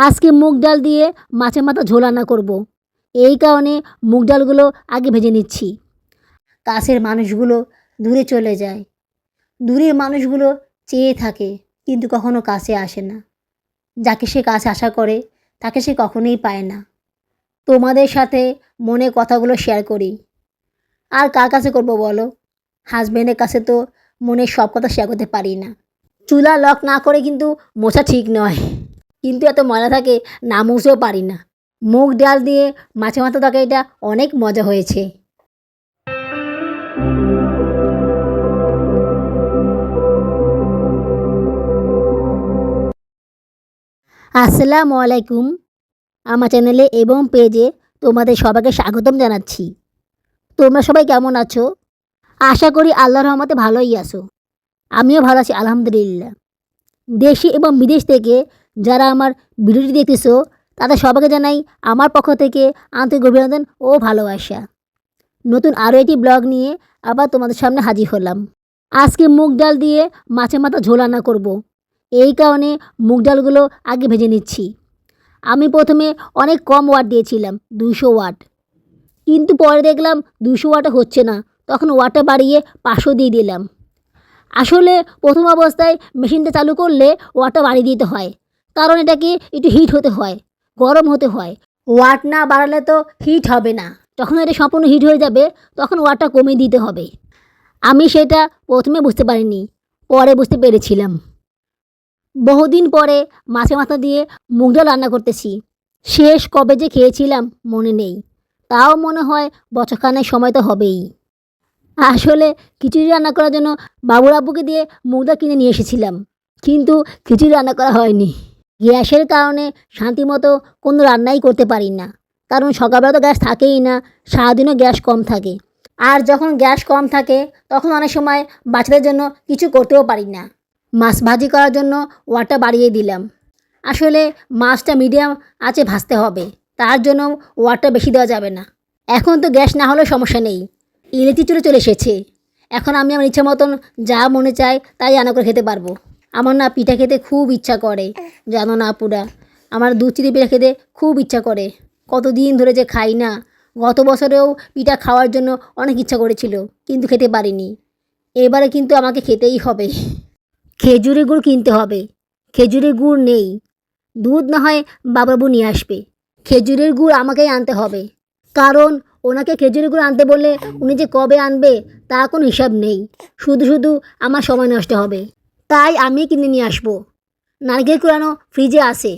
আজকে মুগ ডাল দিয়ে মাছের মাথা ঝোল রান্না করব। এই কারণে মুগ ডালগুলো আগে ভেজে নিচ্ছি। কাছের মানুষগুলো দূরে চলে যায়। দূরের মানুষগুলো চেয়ে থাকে, কিন্তু কখনো কাছে আসে না। যাকে সে কাছে আশা করে, তাকে সে কখনোই পায় না। তোমাদের সাথে মনে কথাগুলো শেয়ার করি। আর কার কাছে করব বলো? হাজব্যান্ডের কাছে তো মনের সব কথা শেয়ার করতে পারি না। চুলা লক না করে কিন্তু মোছা ঠিক নয়। কিন্তু এত ময়লা থাকে, না মুছেও পারি না। মুগ ডাল দিয়ে মাছে মাথা তরকারিটা অনেক মজা হয়েছে। আসসালামু আলাইকুম। আমার চ্যানেলে এবং পেজে তোমাদের সবাইকে স্বাগতম জানাচ্ছি। তোমরা সবাই কেমন আছো? আশা করি আল্লাহর রহমতে ভালোই আছো। আমিও ভালো আছি, আলহামদুলিল্লাহ। দেশে এবং বিদেশ থেকে যারা আমার ভিডিওটি দেখতেছো, তাদের সবাইকে জানাই আমার পক্ষ থেকে আন্তরিক অভিনন্দন ও ভালোবাসা। নতুন আরও একটি ব্লগ নিয়ে আবার তোমাদের সামনে হাজির হলাম। আজকে মুগ ডাল দিয়ে মাছের মাথা ঝোল করব। এই কারণে মুগ ডালগুলো আগে ভেজে নিচ্ছি। আমি প্রথমে অনেক কম ওয়াট দিয়েছিলাম দুশো ওয়াট। কিন্তু পরে দেখলাম দুশো ওয়াটে হচ্ছে না, তখন ওয়াটটা বাড়িয়ে পাঁচশো দিয়ে দিলাম। আসলে প্রথম অবস্থায় মেশিনটা চালু করলে ওয়াটটা বাড়িয়ে দিতে হয়। কারণ এটাকে একটু হিট হতে হয়, গরম হতে হয়। ওয়াট না বাড়ালে তো হিট হবে না। যখন এটা সম্পূর্ণ হিট হয়ে যাবে, তখন ওয়াটটা কমিয়ে দিতে হবে। আমি সেটা প্রথমে বুঝতে পারিনি, পরে বুঝতে পেরেছিলাম। বহুদিন পরে মাছের মাথা দিয়ে মুগ ডাল রান্না করতেছি। শেষ কবে যে খেয়েছিলাম, মনে নেই। তাও মনে হয় বছরখানেক সময় তো হবেই। আসলে খিচুড়ি রান্না করার জন্য বাবুর আব্বুকে দিয়ে মুগ ডাল কিনে নিয়ে এসেছিলাম, কিন্তু খিচুড়ি রান্না করা হয়নি। গ্যাসের কারণে শান্তিমতো কোনো রান্নাই করতে পারি না। কারণ সকালবেলা তো গ্যাস থাকেই না, সারাদিনও গ্যাস কম থাকে। আর যখন গ্যাস কম থাকে, তখন অনেক সময় বাচ্চাদের জন্য কিছু করতেও পারি না। মাছ ভাজি করার জন্য ওয়াটটা বাড়িয়ে দিলাম। আসলে মাছটা মিডিয়াম আছে ভাজতে হবে, তার জন্য ওয়াটটা বেশি দেওয়া যাবে না। এখন তো গ্যাস না হলেও সমস্যা নেই। ইলেকট্রিক চলে চলে এসেছে। এখন আমি আমার ইচ্ছা মতন যা মনে চায় তাই রান্না করে খেতে পারব। আমার না পিঠা খেতে খুব ইচ্ছা করে, জানো না পুরা আমার দুধ চিনি পিঠা খেতে খুব ইচ্ছা করে। কতদিন ধরে যে খাই না, গত বছরেও পিঠা খাওয়ার জন্য অনেক ইচ্ছা করেছিল, কিন্তু খেতে পারিনি। এবারে কিন্তু আমাকে খেতেই হবে। খেজুরি গুড় কিনতে হবে। খেজুরি গুড় নেই। দুধ না হয় বাবাবু নিয়ে আসবে। খেজুরের গুড় আমাকেই আনতে হবে। কারণ ওনাকে খেজুরের গুড় আনতে বললে উনি যে কবে আনবে তার কোনো হিসাব নেই। শুধু শুধু আমার সময় নষ্ট হবে। তাই আমি কিনে নিয়ে আসব। নারকেল কুড়ানো ফ্রিজে আসে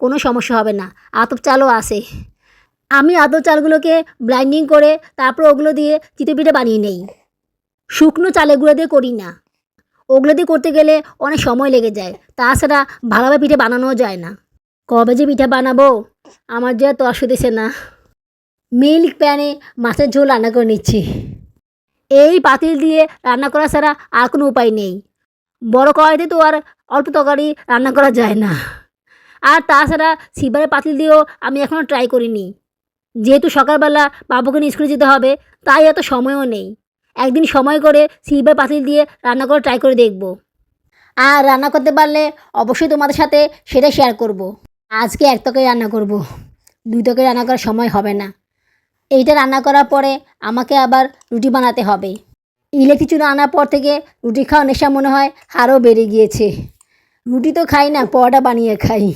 কোনো সমস্যা হবে না। আতপ চালও আসে আমি আতপ চালগুলোকে ব্লাইন্ডিং করে তারপর ওগুলো দিয়ে চিতই পিঠে বানিয়ে নেই। শুকনো চালের গুঁড়ো দিয়ে করি না। ওগুলো দিয়ে করতে গেলে অনেক সময় লেগে যায়। তাছাড়া ভালোভাবে পিঠে বানানোও যায় না। কবে যে পিঠে বানাবো, আমার যে তর্স দিছে না। মিল্ক প্যানে মাছের ঝোল রান্না করে নিচ্ছি। এই পাতিল দিয়ে রান্না করা ছাড়া আর কোনো উপায় নেই। বড় কড়াইতে তো আর অল্প তরকারি রান্না করা যায় না। আর তাছাড়া সিলভারের পাতিল দিয়েও আমি এখনও ট্রাই করিনি। যেহেতু সকালবেলা বাবুকে নিয়ে স্কুলে যেতে হবে, তাই এত সময়ও নেই। একদিন সময় করে সিলভার পাতিল দিয়ে রান্না করে ট্রাই করে দেখব। আর রান্না করতে পারলে অবশ্যই তোমাদের সাথে সেটা শেয়ার করব। আজকে এক তকে রান্না করব। দুই তকে রান্না করার সময় হবে না। এইটা রান্না করার পরে আমাকে আবার রুটি বানাতে হবে। ইলেকট্রিক চুলা আনার পর থেকে রুটি খাওয়া নেশা মনে হয় আরও বেড়ে গিয়েছে। রুটি তো খাই না, পরোটা বানিয়ে খাই।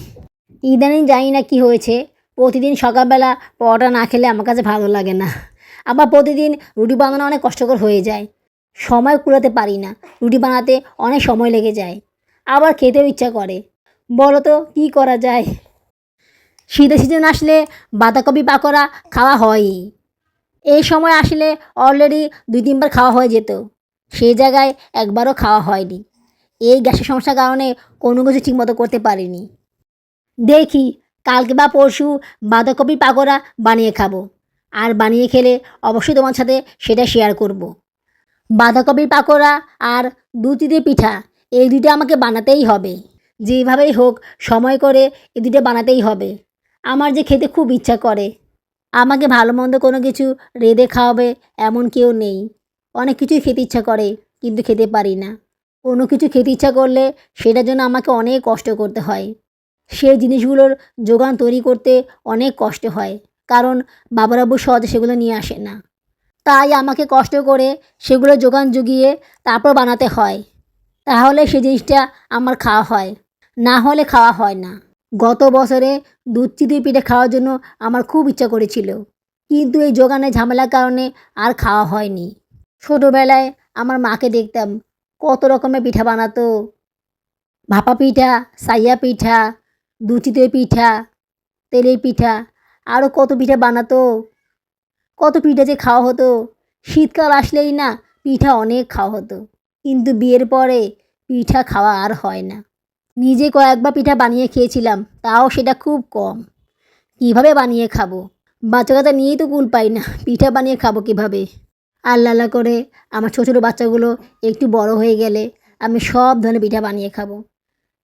ইদানিং জানি না কি হয়েছে। প্রতিদিন সকালবেলা পরোটা না খেলে আমার কাছে ভালো লাগে না। আবার প্রতিদিন রুটি বানানো অনেক কষ্টকর হয়ে যায়। সময় কুলাতে পারি না। রুটি বানাতে অনেক সময় লেগে যায়। আবার খেতেও ইচ্ছা করে। বলো তো, কী করা যায়? শীতের সিজন আসলে বাঁধাকপি পাকোড়া খাওয়া হয়ই। এই সময় আসলে অলরেডি দুই তিনবার খাওয়া হয়ে যেত। সেই জায়গায় একবারও খাওয়া হয়নি। এই গ্যাসের সমস্যার কারণে কোনো কিছু ঠিকমতো করতে পারিনি। দেখি, কালকে বা পরশু বাঁধাকপি পাকোড়া বানিয়ে খাব। আর বানিয়ে খেলে অবশ্যই তোমার সাথে সেটা শেয়ার করব। বাঁধাকপির পাকোড়া আর দু চিদের পিঠা, এই দুটো আমাকে বানাতেই হবে। যেভাবেই হোক, সময় করে এই দুটো বানাতেই হবে। আমার যে খেতে খুব ইচ্ছা করে। আমাকে ভালো মন্দ কোনো কিছু রেঁধে খাওয়াবে এমন কেউ নেই। অনেক কিছুই খেতে ইচ্ছা করে, কিন্তু খেতে পারি না। কোনো কিছু খেতে ইচ্ছা করলে সেটার জন্য আমাকে অনেক কষ্ট করতে হয়। সেই জিনিসগুলোর যোগান তৈরি করতে অনেক কষ্ট হয়, কারণ বাবারাবু সহজে সেগুলো নিয়ে আসে না। তাই আমাকে কষ্ট করে সেগুলো যোগান জুগিয়ে তারপর বানাতে হয়। তাহলে সেই জিনিসটা আমার খাওয়া হয়, না হলে খাওয়া হয় না। গত বছরে দুধ চিতই পিঠে খাওয়ার জন্য আমার খুব ইচ্ছা করেছিল, কিন্তু এই যোগানের ঝামেলার কারণে আর খাওয়া হয়নি। ছোটোবেলায় আমার মাকে দেখতাম কত রকমের পিঠা বানাতো। ভাপা পিঠা, সাইয়া পিঠা দুধ চিতই পিঠা, তেলের পিঠা, আরও কত পিঠা বানাতো। কত পিঠা যে খাওয়া হতো, শীতকাল আসলেই না পিঠা অনেক খাওয়া হতো, কিন্তু বিয়ের পরে পিঠা খাওয়া আর হয় না। নিজে কয়েকবার পিঠা বানিয়ে খেয়েছিলাম, তাও সেটা খুব কম। কীভাবে বানিয়ে খাব? বাচ্চা কাচ্চা নিয়েই তো কুল পাই না, পিঠা বানিয়ে খাব কীভাবে? আল্লাহ আল্লাহ করে, আমার ছোটো ছোটো বাচ্চাগুলো একটু বড় হয়ে গেলে আমি সব ধরনের পিঠা বানিয়ে খাব।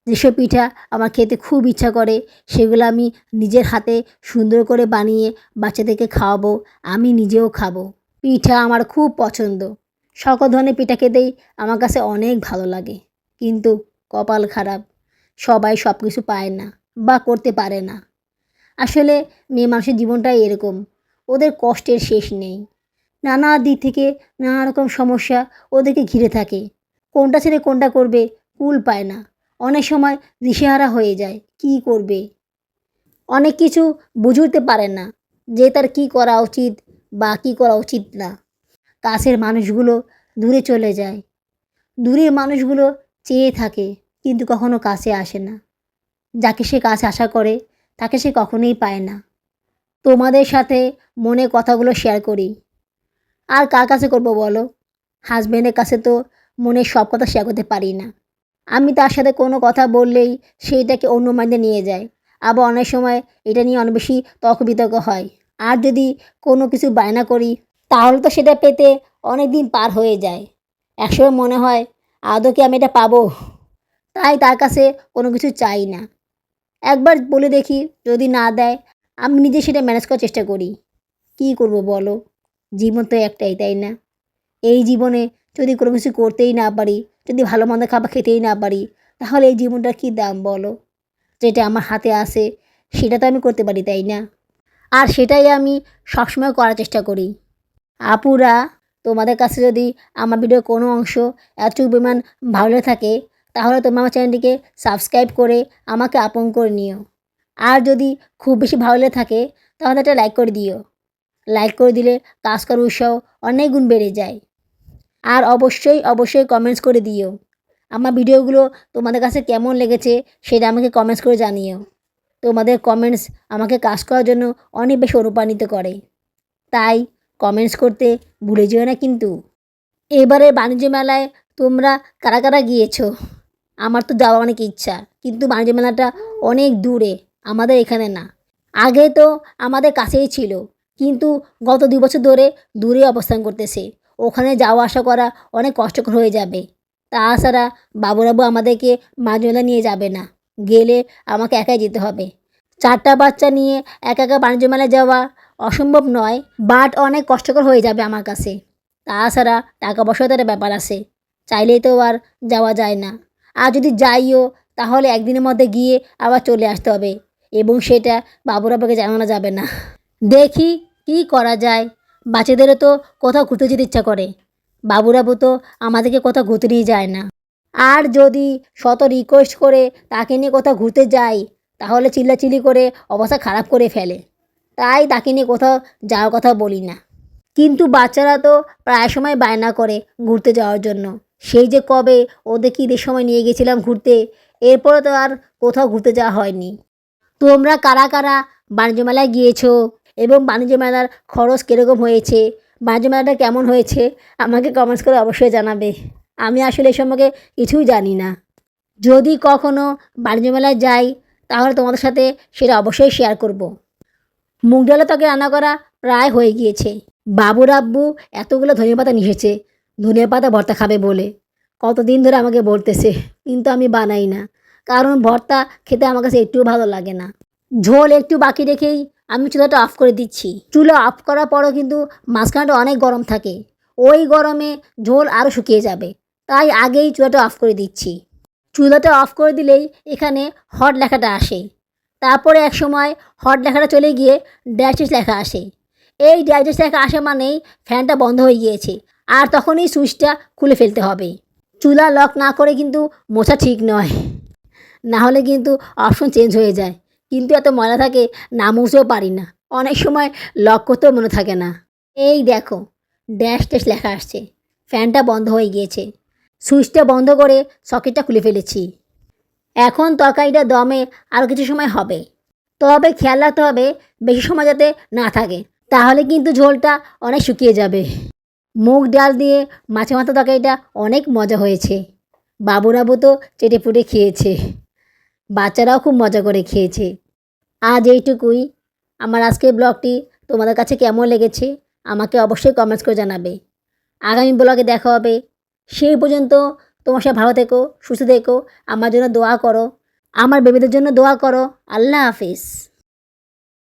যেসব পিঠা আমার খেতে খুব ইচ্ছা করে, সেগুলো আমি নিজের হাতে সুন্দর করে বানিয়ে বাচ্চাদেরকে খাওয়াবো, আমি নিজেও খাব। পিঠা আমার খুব পছন্দ। সকল ধরনের পিঠা খেতেই আমার কাছে অনেক ভালো লাগে, কিন্তু কপাল খারাপ। সবাই সব কিছু পায় না বা করতে পারে না। আসলে মেয়ে মানুষের জীবনটাই এরকম। ওদের কষ্টের শেষ নেই। নানা দিক থেকে নানা রকম সমস্যা ওদেরকে ঘিরে থাকে। কোনটা ছেড়ে কোনটা করবে কুল পায় না। অনেক সময় দিশেহারা হয়ে যায় কি করবে। অনেক কিছু বুঝতে পারে না যে তার কি করা উচিত বা কী করা উচিত না। কাছের মানুষগুলো দূরে চলে যায়। দূরের মানুষগুলো চেয়ে থাকে। কিন্তু কখনো কাছে আসে না। যাকে সে কাছে আশা করে, তাকে সে কখনোই পায় না। তোমাদের সাথে মনে কথাগুলো শেয়ার করি। আর কার কাছে করব বলো? হাজব্যান্ডের কাছে তো মনের সব কথা শেয়ার করতে পারি না। আমি তার সাথে কোনো কথা বললেই সেইটাকে অন্য মাইন্ডে নিয়ে যায়। আবার অনেক সময় এটা নিয়ে অনেক বেশি তর্ক বিতর্ক হয়। আর যদি কোনো কিছু বায়না করি, তাহলে তো সেটা পেতে অনেক দিন পার হয়ে যায়। একসময় মনে হয়, আদৌ কি আমি এটা পাবো? তাই তার কাছে কোনো কিছু চাই না। একবার বলে দেখি যদি না দেয়, আমি নিজে সেটা ম্যানেজ করার চেষ্টা করি। কী করব বলো? জীবন তো একটাই, তাই না? এই জীবনে যদি কোনো কিছু করতেই না পারি, যদি ভালো মন্দ খাবার খেতেই না পারি, তাহলে এই জীবনটার কী দাম বলো? যেটা আমার হাতে আসে সেটা তো আমি করতে পারি, তাই না? আর সেটাই আমি সবসময় করার চেষ্টা করি। আপুরা, তোমাদের কাছে যদি আমার ভিডিওর কোনো অংশ এত পরিমাণ ভালো থাকে তাহলে তোমরা আমার চ্যানেলটিকে সাবস্ক্রাইব করে আমাকে আপন করে নিও। আর যদি খুব বেশি ভালো লেগে থাকে, তাহলে একটা লাইক করে দিও। লাইক করে দিলে কাজ করার উৎসাহ অনেক গুণ বেড়ে যায়। আর অবশ্যই অবশ্যই কমেন্টস করে দিও। আমার ভিডিওগুলো তোমাদের কাছে কেমন লেগেছে সেটা আমাকে কমেন্টস করে জানিও। তোমাদের কমেন্টস আমাকে কাজ করার জন্য অনেক বেশি অনুপ্রাণিত করে। তাই কমেন্টস করতে ভুলে যেও না কিন্তু। এবারে বাণিজ্য মেলায় তোমরা কারা কারা গিয়েছো? আমার তো যাওয়া অনেক ইচ্ছা, কিন্তু বাণিজ্য মেলাটা অনেক দূরে, আমাদের এখানে না। আগে তো আমাদের কাছেই ছিল, কিন্তু গত দুই বছর ধরে দূরে অবস্থান করতেছে। ওখানে যাওয়া আসা করা অনেক কষ্টকর হয়ে যাবে। তাছাড়া বাবুরাবু আমাদেরকে মাঝমেলা নিয়ে যাবে না, গেলে আমাকে একাই যেতে হবে। চারটা বাচ্চা নিয়ে একা একা বাণিজ্য মেলায় যাওয়া অসম্ভব নয় বাট অনেক কষ্টকর হয়ে যাবে আমার কাছে। তাছাড়া টাকা পয়সার তো একটা ব্যাপার আছে, চাইলেই তো আর যাওয়া যায় না। আর যদি যাইও, তাহলে একদিনের মধ্যে গিয়ে আবার চলে আসতে হবে। এবং সেটা বাবুরা বাবুরাবাকে জানানো যাবে না। দেখি কি করা যায়। বাচ্চাদেরও তো কোথাও ঘুরতে যেতে ইচ্ছা করে। বাবুরাবু তো আমাদেরকে কোথাও ঘুরতে নিয়ে যায় না। আর যদি শত রিকোয়েস্ট করে তাকে নিয়ে কোথাও ঘুরতে যাই, তাহলে চিল্লাচিল্লি করে অবস্থা খারাপ করে ফেলে। তাই তাকে নিয়ে কোথাও যাওয়ার কথা বলি না। কিন্তু বাচ্চারা তো প্রায় সময় বায়না করে ঘুরতে যাওয়ার জন্য। সেই যে কবে ওদেরকে ঈদের সময় নিয়ে গেছিলাম ঘুরতে এরপরে তো আর কোথাও ঘুরতে যাওয়া হয়নি। তোমরা কারা কারা বাণিজ্য মেলায় গিয়েছো এবং বাণিজ্য মেলার খরচ কীরকম হয়েছে, বাণিজ্য মেলাটা কেমন হয়েছে, আমাকে কমেন্টস করে অবশ্যই জানাবে। আমি আসলে এ সম্পর্কে কিছুই জানি না। যদি কখনো বাণিজ্য মেলায় যাই, তাহলে তোমাদের সাথে সেটা অবশ্যই শেয়ার করব। মুগ তকে রান্না করা প্রায় হয়ে গিয়েছে। বাবুর আব্বু এতগুলো ধনিয়া পাতা নিয়েছে ধনিয়া পাতা ভর্তা খাবে বলে। কতদিন ধরে আমাকে বলতেছে, কিন্তু আমি বানাই না। কারণ ভর্তা খেতে আমার কাছে একটুও ভালো লাগে না। ঝোল একটু বাকি রেখেই আমি চুলাটা অফ করে দিচ্ছি। চুলা অফ করার পরও কিন্তু মাঝখানটা অনেক গরম থাকে। ওই গরমে ঝোল আরও শুকিয়ে যাবে। তাই আগেই চুলাটা অফ করে দিচ্ছি। চুলাটা অফ করে দিলেই এখানে হট লেখাটা আসে। তারপরে এক সময় হট লেখাটা চলে গিয়ে ড্যাশেস লেখা আসে। এই ড্যাশেস লেখা আসে মানেই ফ্যানটা বন্ধ হয়ে গিয়েছে। আর তখনই সুইচটা খুলে ফেলতে হবে। চুলা লক না করে কিন্তু মোছা ঠিক নয়। না হলে কিন্তু অপশন চেঞ্জ হয়ে যায়। কিন্তু এত ময়লা থাকে না মুছেও পারি না। অনেক সময় লক করতেও মনে থাকে না। এই দেখো ড্যাশ ড্যাশ লেখা আসছে। ফ্যানটা বন্ধ হয়ে গিয়েছে। সুইচটা বন্ধ করে সকেটটা খুলে ফেলেছি। এখন তরকারিটা দমে আরও কিছু সময় হবে। তবে খেয়াল রাখতে হবে, বেশি সময় যাতে না থাকে। তাহলে কিন্তু ঝোলটা অনেক শুকিয়ে যাবে। মুগ ডাল দিয়ে মাছে মাথা তরকারিটা অনেক মজা হয়েছে। বাবুরাবু তো চেটে পুটে খেয়েছে। বাচ্চারাও খুব মজা করে খেয়েছে। আজ এইটুকুই। আমার আজকের ব্লগটি তোমাদের কাছে কেমন লেগেছে আমাকে অবশ্যই কমেন্টস করে জানাবে। আগামী ব্লগে দেখা হবে। সেই পর্যন্ত তোমার সব ভালো থেকো, সুস্থ থেকো, আমার জন্য দোয়া করো, আমার বেবিদের জন্য দোয়া করো। আল্লাহ হাফিজ।